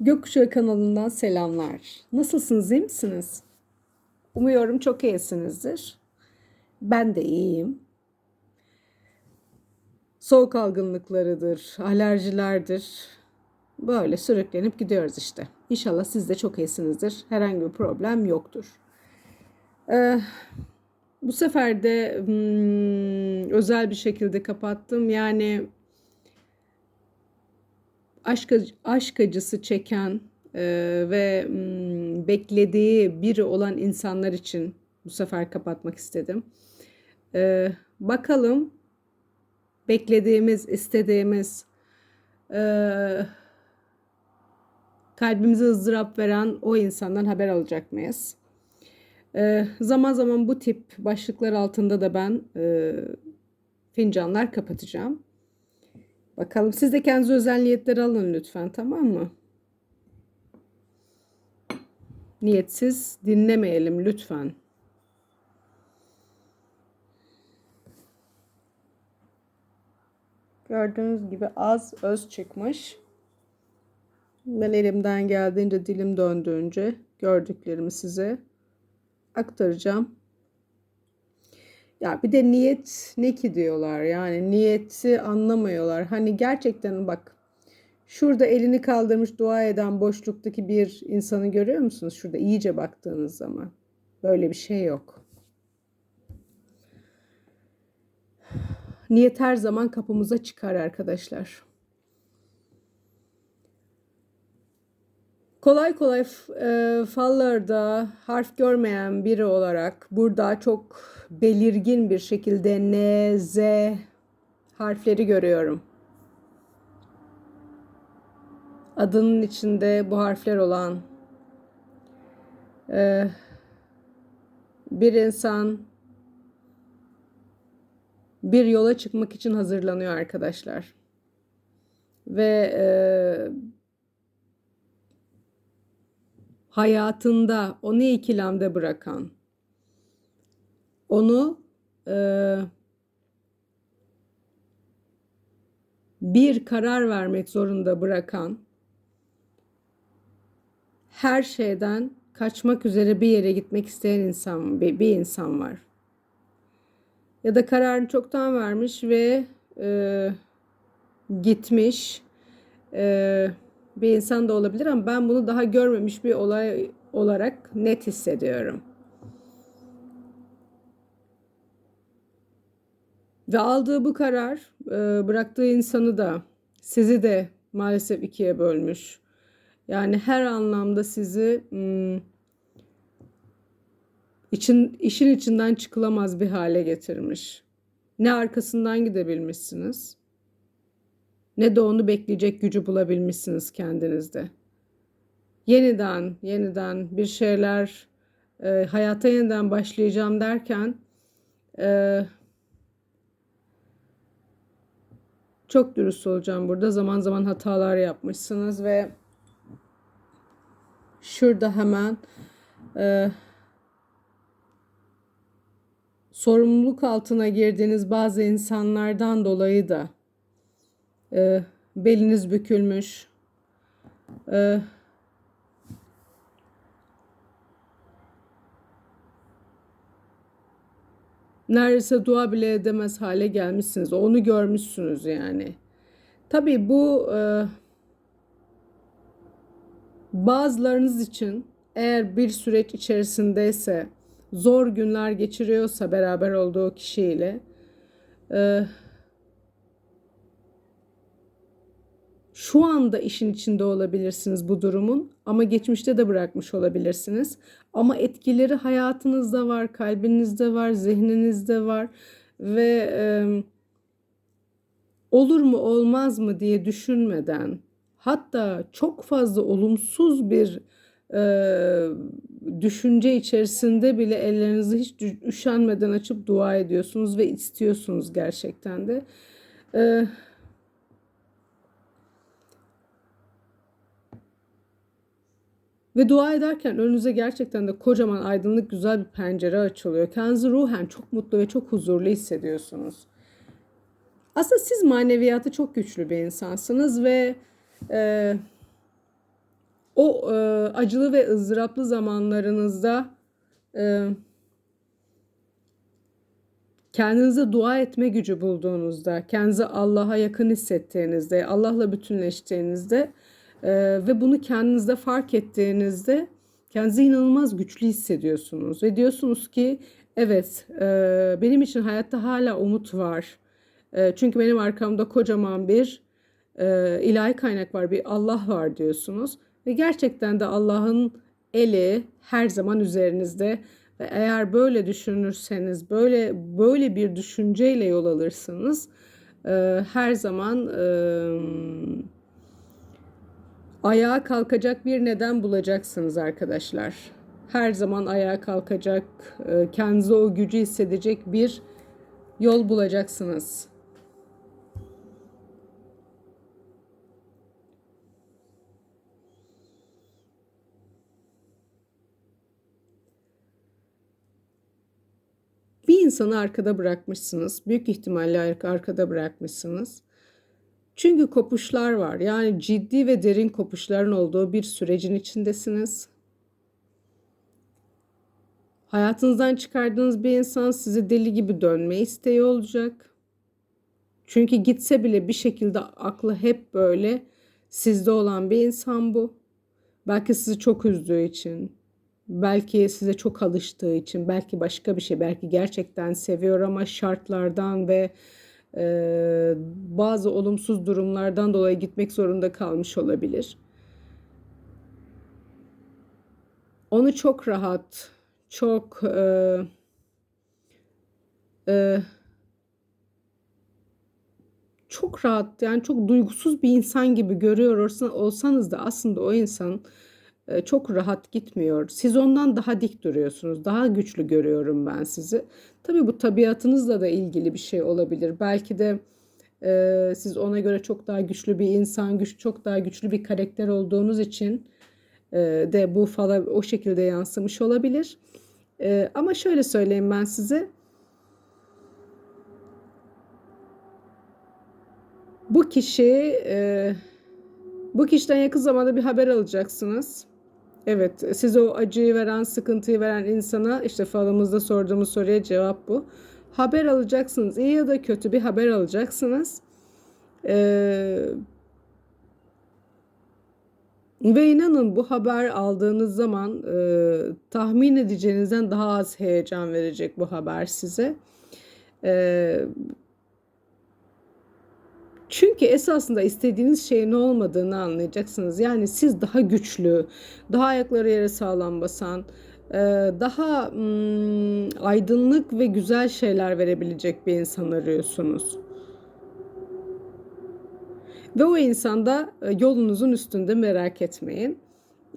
Gökkuşağı kanalından selamlar. Nasılsınız, iyi misiniz? Umuyorum çok iyisinizdir. Ben de iyiyim. Soğuk algınlıklarıdır, alerjilerdir. Böyle sürüklenip gidiyoruz işte. İnşallah siz de çok iyisinizdir. Herhangi bir problem yoktur. Ee, bu sefer de hmm, özel bir şekilde kapattım. Yani aşk, aşk acısı çeken e, ve mm, beklediği biri olan insanlar için bu sefer kapatmak istedim. E, bakalım beklediğimiz, istediğimiz, e, kalbimize ızdırap veren o insandan haber alacak mıyız? E, zaman zaman bu tip başlıklar altında da ben e, fincanlar kapatacağım. Bakalım siz de kendinize özel alın lütfen tamam mı? Niyetsiz dinlemeyelim lütfen. Gördüğünüz gibi az öz çıkmış. Ben elimden geldiğince dilim döndüğünce gördüklerimi size aktaracağım. Ya bir de niyet ne ki diyorlar yani niyeti anlamıyorlar. Hani gerçekten bak şurada elini kaldırmış dua eden boşluktaki bir insanı görüyor musunuz? Şurada iyice baktığınız zaman böyle bir şey yok. Niyet her zaman kapımıza çıkar arkadaşlar. Kolay kolay e, fallarda harf görmeyen biri olarak burada çok belirgin bir şekilde N, Z harfleri görüyorum. Adının içinde bu harfler olan e, bir insan bir yola çıkmak için hazırlanıyor arkadaşlar. Ve e, hayatında onu ikilemde bırakan, onu e, bir karar vermek zorunda bırakan, her şeyden kaçmak üzere bir yere gitmek isteyen insan bir, bir insan var. Ya da kararını çoktan vermiş ve e, gitmiş. E, bir insan da olabilir ama ben bunu daha görmemiş bir olay olarak net hissediyorum. Ve aldığı bu karar e, bıraktığı insanı da sizi de maalesef ikiye bölmüş. Yani her anlamda sizi hmm, için işin içinden çıkılamaz bir hale getirmiş. Ne arkasından gidebilmişsiniz ne de onu bekleyecek gücü bulabilmişsiniz kendinizde. Yeniden, yeniden bir şeyler e, hayata yeniden başlayacağım derken e, çok dürüst olacağım burada. Zaman zaman hatalar yapmışsınız ve şurada hemen e, sorumluluk altına girdiğiniz bazı insanlardan dolayı da e, beliniz bükülmüş. E, neredeyse dua bile edemez hale gelmişsiniz. Onu görmüşsünüz yani. Tabii bu e, bazılarınız için eğer bir süreç içerisindeyse zor günler geçiriyorsa beraber olduğu kişiyle e, şu anda işin içinde olabilirsiniz bu durumun ama geçmişte de bırakmış olabilirsiniz. Ama etkileri hayatınızda var, kalbinizde var, zihninizde var ve e, olur mu olmaz mı diye düşünmeden hatta çok fazla olumsuz bir e, düşünce içerisinde bile ellerinizi hiç üşenmeden açıp dua ediyorsunuz ve istiyorsunuz gerçekten de. E, Ve dua ederken önünüze gerçekten de kocaman aydınlık güzel bir pencere açılıyor. Kendinizi ruhen çok mutlu ve çok huzurlu hissediyorsunuz. Aslında siz maneviyatı çok güçlü bir insansınız ve e, o e, acılı ve ızdıraplı zamanlarınızda e, kendinize dua etme gücü bulduğunuzda, kendinizi Allah'a yakın hissettiğinizde, Allah'la bütünleştiğinizde e, ve bunu kendinizde fark ettiğinizde kendinizi inanılmaz güçlü hissediyorsunuz ve diyorsunuz ki evet e, benim için hayatta hala umut var. E, çünkü benim arkamda kocaman bir e, ilahi kaynak var, bir Allah var diyorsunuz. Ve gerçekten de Allah'ın eli her zaman üzerinizde ve eğer böyle düşünürseniz, böyle böyle bir düşünceyle yol alırsanız e, her zaman e, ayağa kalkacak bir neden bulacaksınız arkadaşlar. Her zaman ayağa kalkacak, e, kendinize o gücü hissedecek bir yol bulacaksınız. Bir insanı arkada bırakmışsınız. Büyük ihtimalle arkada bırakmışsınız. Çünkü kopuşlar var. Yani ciddi ve derin kopuşların olduğu bir sürecin içindesiniz. Hayatınızdan çıkardığınız bir insan sizi deli gibi dönme isteği olacak. Çünkü gitse bile bir şekilde aklı hep böyle sizde olan bir insan bu. Belki sizi çok üzdüğü için, belki size çok alıştığı için, belki başka bir şey, belki gerçekten seviyor ama şartlardan ve e, bazı olumsuz durumlardan dolayı gitmek zorunda kalmış olabilir. Onu çok rahat, çok e, e, çok rahat yani çok duygusuz bir insan gibi görüyor olsanız da aslında o insan çok rahat gitmiyor. Siz ondan daha dik duruyorsunuz. Daha güçlü görüyorum ben sizi. Tabii bu tabiatınızla da ilgili bir şey olabilir. Belki de e, siz ona göre çok daha güçlü bir insan, güç çok daha güçlü bir karakter olduğunuz için e, de bu falan o şekilde yansımış olabilir. E, ama şöyle söyleyeyim ben size. Bu kişi e, bu kişiden yakın zamanda bir haber alacaksınız. Evet, size o acıyı veren, sıkıntıyı veren insana işte falımızda sorduğumuz soruya cevap bu. Haber alacaksınız. iyi ya da kötü bir haber alacaksınız. Ee, ve inanın bu haber aldığınız zaman e, tahmin edeceğinizden daha az heyecan verecek bu haber size. E, çünkü esasında istediğiniz şeyin olmadığını anlayacaksınız. Yani siz daha güçlü, daha ayakları yere sağlam basan, e, daha hmm, aydınlık ve güzel şeyler verebilecek bir insan arıyorsunuz. Ve o insan da e, yolunuzun üstünde merak etmeyin.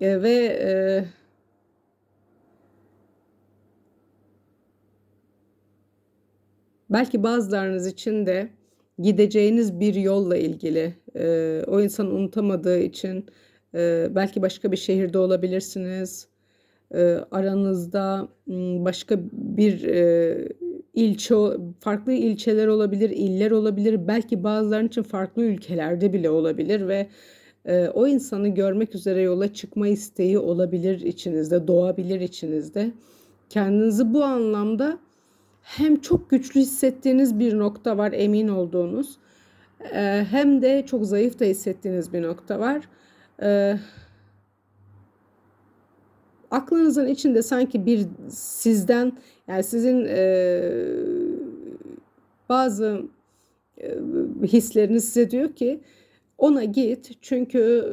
E, ve belki bazılarınız için de gideceğiniz bir yolla ilgili e, o insan unutamadığı için e, belki başka bir şehirde olabilirsiniz. E, aranızda başka bir e, ilçe, farklı ilçeler olabilir, iller olabilir. Belki bazılarının için farklı ülkelerde bile olabilir ve e, o insanı görmek üzere yola çıkma isteği olabilir içinizde, doğabilir içinizde. Kendinizi bu anlamda hem çok güçlü hissettiğiniz bir nokta var emin olduğunuz e, hem de çok zayıf da hissettiğiniz bir nokta var. E, aklınızın içinde sanki bir sizden yani sizin e, bazı hisleriniz size diyor ki ona git çünkü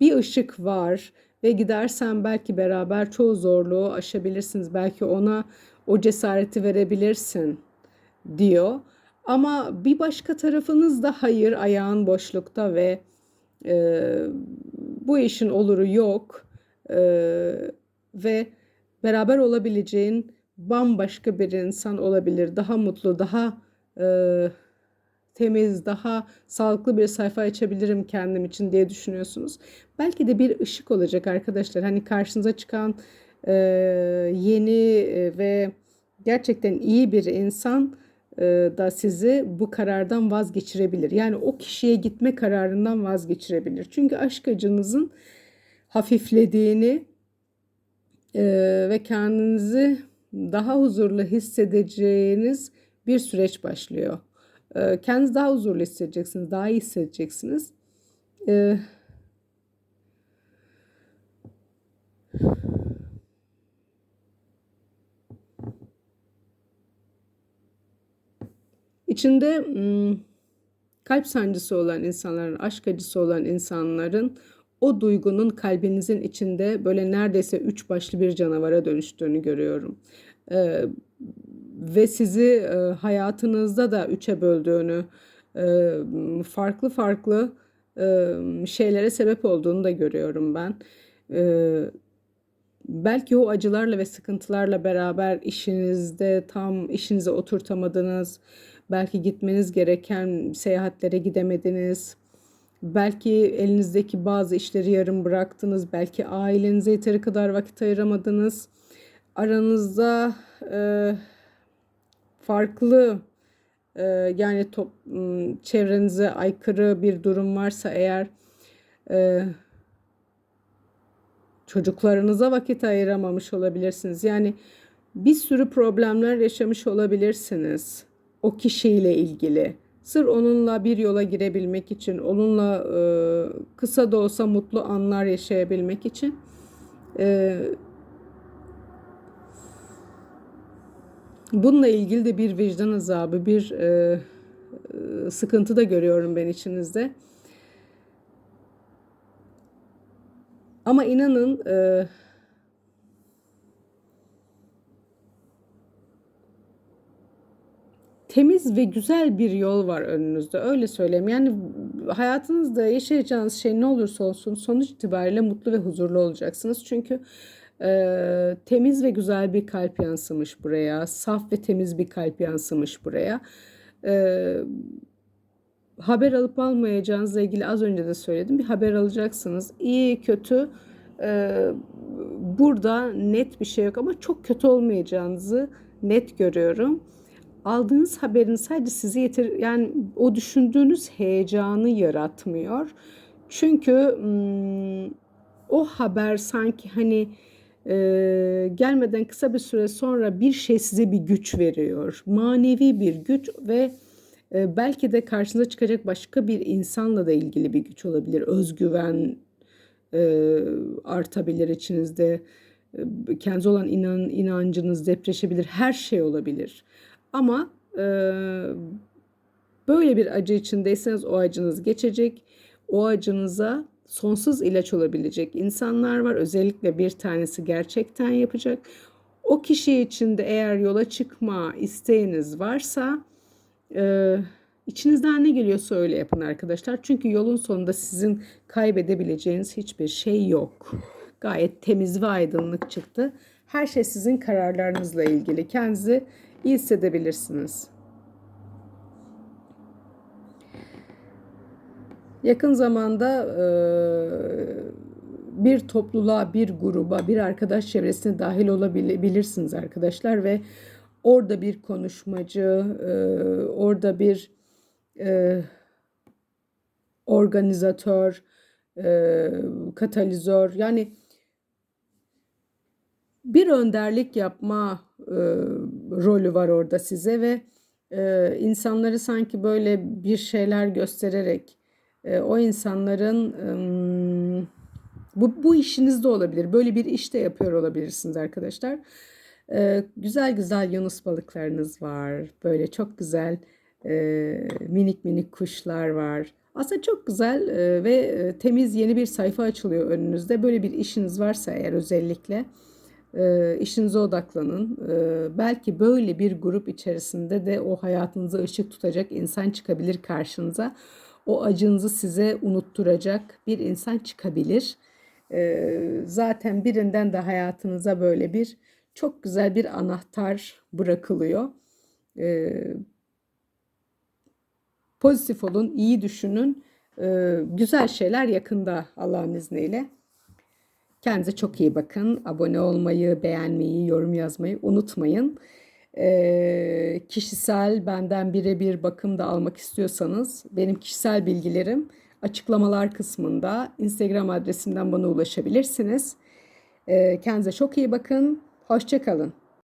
bir ışık var ve gidersen belki beraber çoğu zorluğu aşabilirsiniz. Belki ona o cesareti verebilirsin diyor. Ama bir başka tarafınız da hayır ayağın boşlukta ve e, bu işin oluru yok e, ve beraber olabileceğin bambaşka bir insan olabilir. Daha mutlu, daha e, temiz, daha sağlıklı bir sayfa açabilirim kendim için diye düşünüyorsunuz. Belki de bir ışık olacak arkadaşlar. Hani karşınıza çıkan e, yeni ve gerçekten iyi bir insan e, da sizi bu karardan vazgeçirebilir. Yani o kişiye gitme kararından vazgeçirebilir. Çünkü aşk acınızın hafiflediğini e, ve kendinizi daha huzurlu hissedeceğiniz bir süreç başlıyor. E, kendinizi daha huzurlu hissedeceksiniz, daha iyi hissedeceksiniz. E, içinde kalp sancısı olan insanların, aşk acısı olan insanların o duygunun kalbinizin içinde böyle neredeyse üç başlı bir canavara dönüştüğünü görüyorum. Ee, ve sizi e, hayatınızda da üçe böldüğünü, e, farklı farklı e, şeylere sebep olduğunu da görüyorum ben. E, belki o acılarla ve sıkıntılarla beraber işinizde tam işinize oturtamadınız. Belki gitmeniz gereken seyahatlere gidemediniz Belki elinizdeki bazı işleri yarım bıraktınız. Belki ailenize yeteri kadar vakit ayıramadınız. Aranızda e, farklı e, yani top, çevrenize aykırı bir durum varsa eğer e, çocuklarınıza vakit ayıramamış olabilirsiniz. Yani bir sürü problemler yaşamış olabilirsiniz o kişiyle ilgili. Sır onunla bir yola girebilmek için, onunla e, kısa da olsa mutlu anlar yaşayabilmek için e, bununla ilgili de bir vicdan azabı, bir e, e, sıkıntı da görüyorum ben içinizde. Ama inanın e, temiz ve güzel bir yol var önünüzde. Öyle söyleyeyim. Yani hayatınızda yaşayacağınız şey ne olursa olsun sonuç itibariyle mutlu ve huzurlu olacaksınız. Çünkü e, temiz ve güzel bir kalp yansımış buraya. Saf ve temiz bir kalp yansımış buraya. E, haber alıp almayacağınızla ilgili az önce de söyledim. Bir haber alacaksınız. İyi, kötü. E, burada net bir şey yok ama çok kötü olmayacağınızı net görüyorum aldığınız haberin sadece sizi yeter yani o düşündüğünüz heyecanı yaratmıyor. Çünkü o haber sanki hani e, gelmeden kısa bir süre sonra bir şey size bir güç veriyor. Manevi bir güç ve e, belki de karşınıza çıkacak başka bir insanla da ilgili bir güç olabilir. Özgüven e, artabilir içinizde. E, kendinize olan inan, inancınız depreşebilir. Her şey olabilir. Ama e, böyle bir acı içindeyseniz o acınız geçecek. O acınıza sonsuz ilaç olabilecek insanlar var. Özellikle bir tanesi gerçekten yapacak. O kişi için de eğer yola çıkma isteğiniz varsa e, içinizden ne geliyorsa öyle yapın arkadaşlar. Çünkü yolun sonunda sizin kaybedebileceğiniz hiçbir şey yok. Gayet temiz ve aydınlık çıktı. Her şey sizin kararlarınızla ilgili. Kendinizi iyi hissedebilirsiniz. Yakın zamanda bir topluluğa, bir gruba, bir arkadaş çevresine dahil olabilirsiniz arkadaşlar ve orada bir konuşmacı, orada bir organizatör, katalizör yani bir önderlik yapma rolü var orada size ve e, insanları sanki böyle bir şeyler göstererek e, o insanların e, bu, bu işiniz de olabilir. Böyle bir iş de yapıyor olabilirsiniz arkadaşlar. E, güzel güzel yunus balıklarınız var. Böyle çok güzel e, minik minik kuşlar var. Aslında çok güzel e, ve e, temiz yeni bir sayfa açılıyor önünüzde. Böyle bir işiniz varsa eğer özellikle e, işinize odaklanın. E, belki böyle bir grup içerisinde de o hayatınıza ışık tutacak insan çıkabilir karşınıza. O acınızı size unutturacak bir insan çıkabilir. E, zaten birinden de hayatınıza böyle bir çok güzel bir anahtar bırakılıyor. E, pozitif olun, iyi düşünün. E, güzel şeyler yakında Allah'ın izniyle. Kendinize çok iyi bakın. Abone olmayı, beğenmeyi, yorum yazmayı unutmayın. Ee, kişisel benden birebir bakım da almak istiyorsanız benim kişisel bilgilerim açıklamalar kısmında Instagram adresimden bana ulaşabilirsiniz. Ee, kendinize çok iyi bakın. Hoşça kalın.